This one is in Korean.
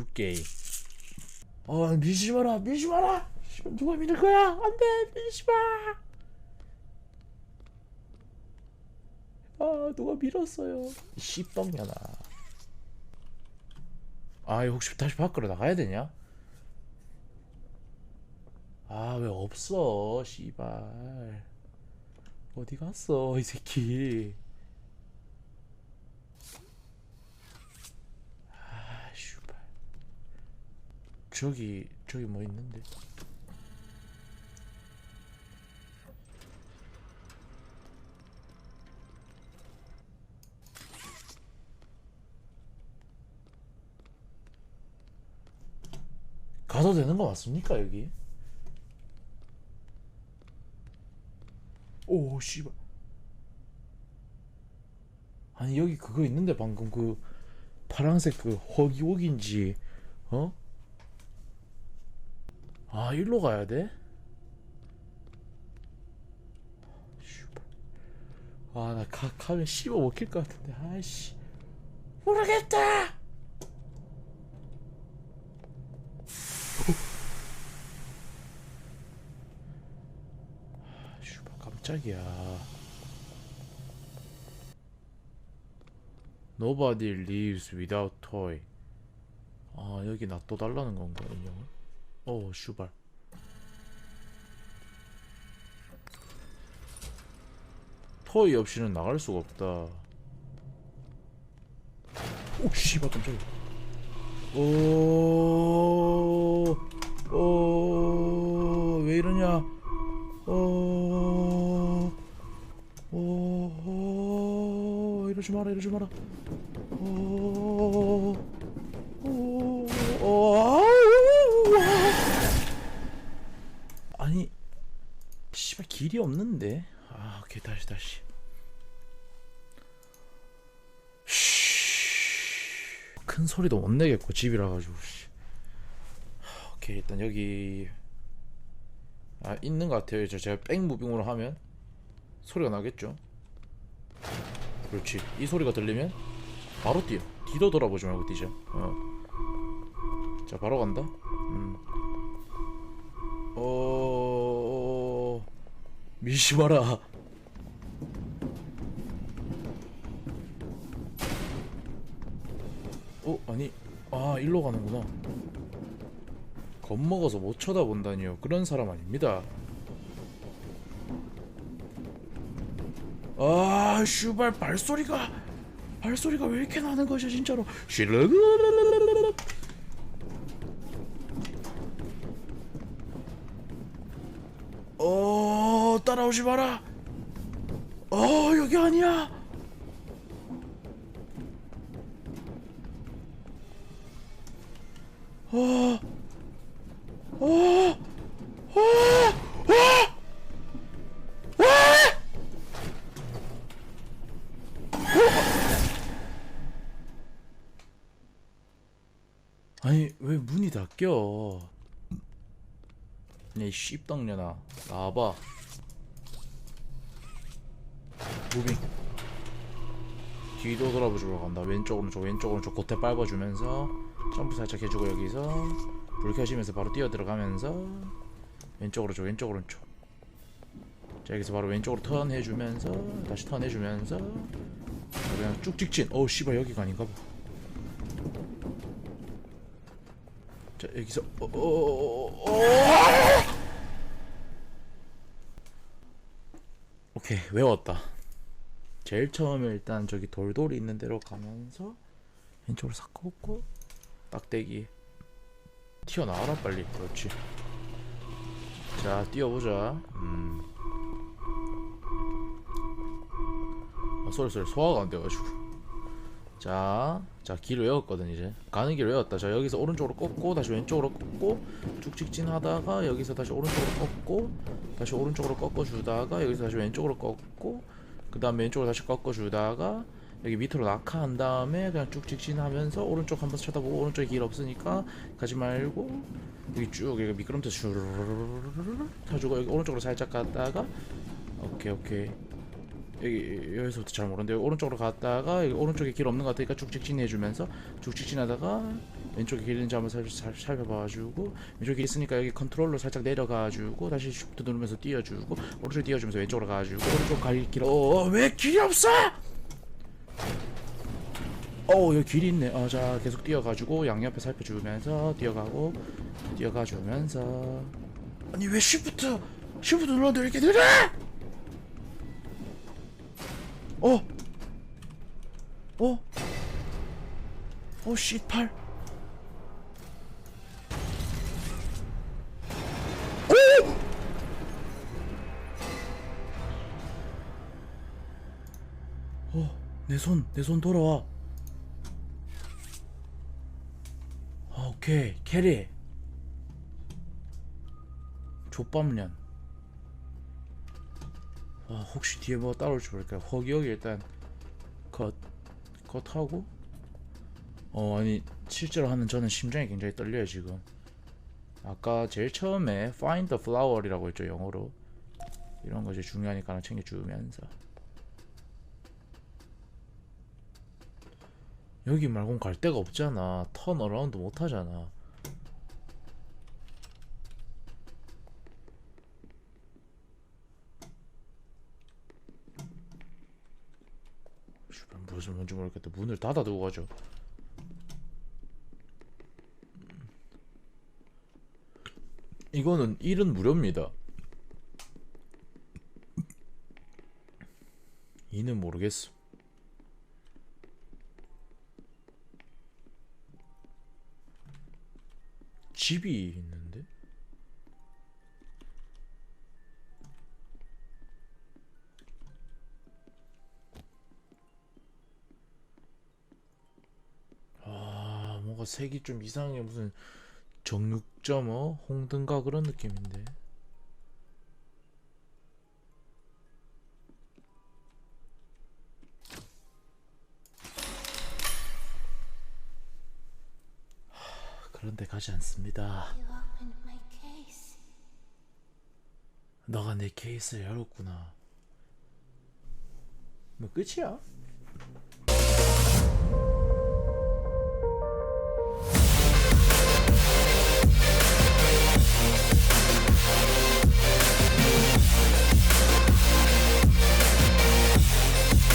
줄게. 어 밀지 마라 밀지 마라. 누가 밀을 거야? 안돼 밀지 마. 아 누가 밀었어요. 씨뻥년아. 아 이거 혹시 다시 밖으로 나가야 되냐? 아 왜 없어 씨발 어디 갔어 이 새끼 아 씨발 저기 저기 뭐 있는데 가도 되는 거 맞습니까 여기? 오 씨발 아니 여기 그거 있는데 방금 그 파란색 그 허기옥인지 어? 아 일로 가야 돼? 아나 가면 씹어 먹힐 것 같은데 아이씨 모르겠다 슈발 깜짝이야. Nobody lives without toy. 아 여기 놔둬 달라는 건가 인형을? 어 슈발. 토이 없이는 나갈 수가 없다. 오 씨발 깜짝이야. 오, 오, 왜 이러냐? 어, 이러지 마라, 이러지 마라. 어, 어, 길이 없는데. 아, 오케이 다시 다시. 쉬. 큰 소리도 못 내겠고 집이라 가지고. 오케이 일단 여기 아 있는 것 같아요. 저 제가 백무빙으로 하면 소리가 나겠죠. 그렇지. 이 소리가 들리면 바로 뛰어. 뒤도 돌아보지 말고 뛰자. 어. 자 바로 간다. 음. 미시 마라. 어 아니 아 일로 가는구나. 겁먹어서 못 쳐다본다니요. 그런 사람 아닙니다. 아, 슈발 발소리가 발소리가 왜 이렇게 나는 거죠, 진짜로. 슈르르르르르 어, 따라오지 마라. 어, 여기 아니야. 어. 어! 어! 어! 아니 왜 문이 닫혀? 이 씹덩년아 나와봐 무빙. 뒤도 돌아보주러 간다. 왼쪽 오른쪽 왼쪽 오른쪽 겉에 밟아주면서 점프 살짝 해주고 여기서 불 켜지면서 바로 뛰어 들어가면서 왼쪽 오른쪽 왼쪽 오른쪽 자 여기서 바로 왼쪽으로 턴 해주면서 다시 턴 해주면서 그냥 쭉 직진. 어우 씨발 여기가 아닌가 봐. 자 여기서 어, 어, 어, 어, 어. 오케이 외웠다 제일 처음에 일단 저기 돌돌이 있는 데로 가면서 왼쪽으로 싹 걷고 딱대기 튀어나와라 빨리. 그렇지. 자 뛰어보자. 음. 아, 쏘리 쏘리. 소화가 안 돼가지고. 자, 자 길을 외웠거든 이제. 가는 길 외웠다. 자 여기서 오른쪽으로 꺾고 다시 왼쪽으로 꺾고 쭉 직진하다가 여기서 다시 오른쪽으로 꺾고 다시 오른쪽으로 꺾어주다가 여기서 다시 왼쪽으로 꺾고 그 다음에 왼쪽으로 다시 꺾어주다가 여기 밑으로 낙하한 다음에 그냥 쭉 직진하면서 오른쪽 한번 쳐다보고 오른쪽에 길 없으니까 가지 말고 여기 쭉 여기 미끄럼틀 슈르르르르르 타주고 여기 오른쪽으로 살짝 갔다가 오케이 오케이. 여기 여기서부터 잘 모르는데 오른쪽으로 갔다가 여기 오른쪽에 길 없는 것 같으니까 쭉 직진해주면서 쭉 직진하다가 왼쪽에 길 있는지 한번 살펴봐주고 왼쪽에 길 있으니까 여기 컨트롤로 살짝 내려가지고 다시 쉬프트 누르면서 뛰어주고 오른쪽 뛰어주면서 왼쪽으로 가가지고 오른쪽 갈길 어왜 길이 없어? 어 여기 길이 있네 어 자 계속 뛰어가지고 양옆에 살펴주면서 뛰어가고 뛰어가주면서 아니 왜 쉬프트 쉬프트 눌렀는데 왜 이렇게 느려? 어? 어? 어, 씨팔. 내 손, 내 손 돌아와. 아, 오케이, 캐리. 족밥년. 아, 혹시 뒤에 뭐가 따라올지 모르니까 허기허기 일단 컷 컷하고 어 아니 실제로 하는 저는 심장이 굉장히 떨려요 지금 아까 제일 처음에 find the flower이라고 했죠 영어로 이런 거 이제 중요하니까 하나 챙겨주면서 여기 말곤 갈 데가 없잖아 턴 어라운드 못 하잖아 주변 무슨 뭔지 모르겠다. 문을 닫아두고 가죠. 이거는 1은 무료입니다. 2는 모르겠어. 집이 있는데? 아 뭔가 색이 좀 이상해. 무슨 정육점어? 홍등가 그런 느낌인데 그런데 가지 않습니다. 너가 내 케이스를 열었구나 뭐 끝이야?